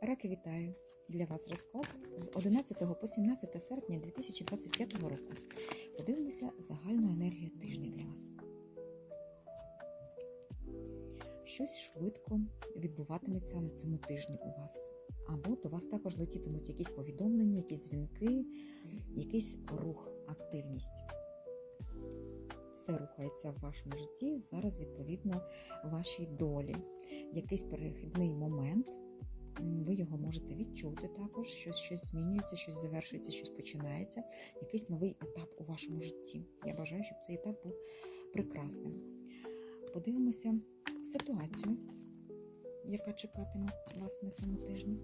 Раки вітаю! Для вас розклад з 11 по 17 серпня 2025 року. Подивимося загальну енергію тижня для вас. Щось швидко відбуватиметься на цьому тижні у вас. Або до вас також летітимуть якісь повідомлення, якісь дзвінки, якийсь рух, активність. Все рухається в вашому житті. Зараз, відповідно, вашій долі. Якийсь перехідний момент. Ви його можете відчути також, щось, щось змінюється, щось завершується, щось починається, якийсь новий етап у вашому житті. Я бажаю, щоб цей етап був прекрасним. Подивимося ситуацію, яка чекатиме вас на цьому тижні.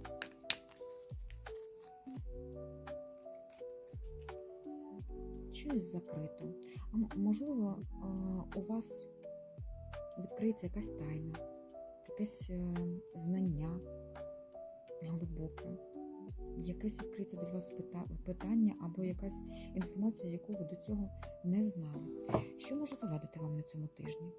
Щось закрито. А можливо, у вас відкриється якась тайна, якесь е, знання глибоке, якесь відкриється для вас питання або якась інформація, яку ви до цього не знали. Що може завадити вам на цьому тижні?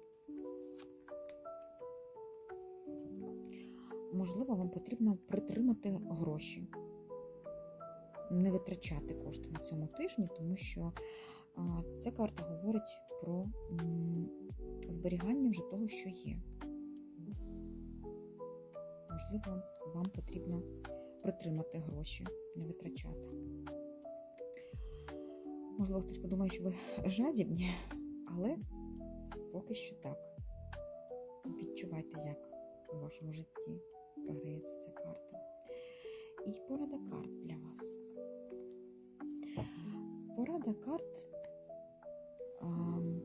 Можливо, вам потрібно притримати гроші, не витрачати кошти на цьому тижні, тому що ця карта говорить про зберігання вже того, що є. Можливо, вам потрібно притримати гроші, не витрачати. Можливо, хтось подумає, що ви жадібні, але поки що так. Відчувайте, як у вашому житті програється ця карта. І порада карт для вас. Порада карт ам,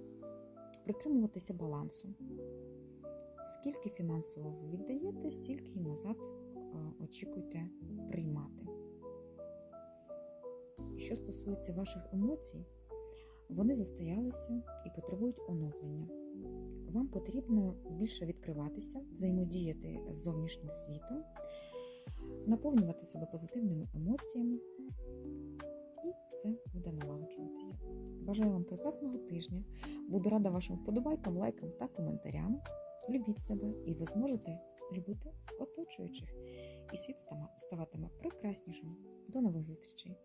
притримуватися балансу. Скільки фінансово ви віддаєте, стільки і назад очікуйте приймати. Що стосується ваших емоцій, вони застоялися і потребують оновлення. Вам потрібно більше відкриватися, взаємодіяти з зовнішнім світом, наповнювати себе позитивними емоціями, і все буде налагоджуватися. Бажаю вам прекрасного тижня. Буду рада вашим вподобайкам, лайкам та коментарям. Любіть себе, і ви зможете любити оточуючих. І світ ставатиме прекраснішим. До нових зустрічей!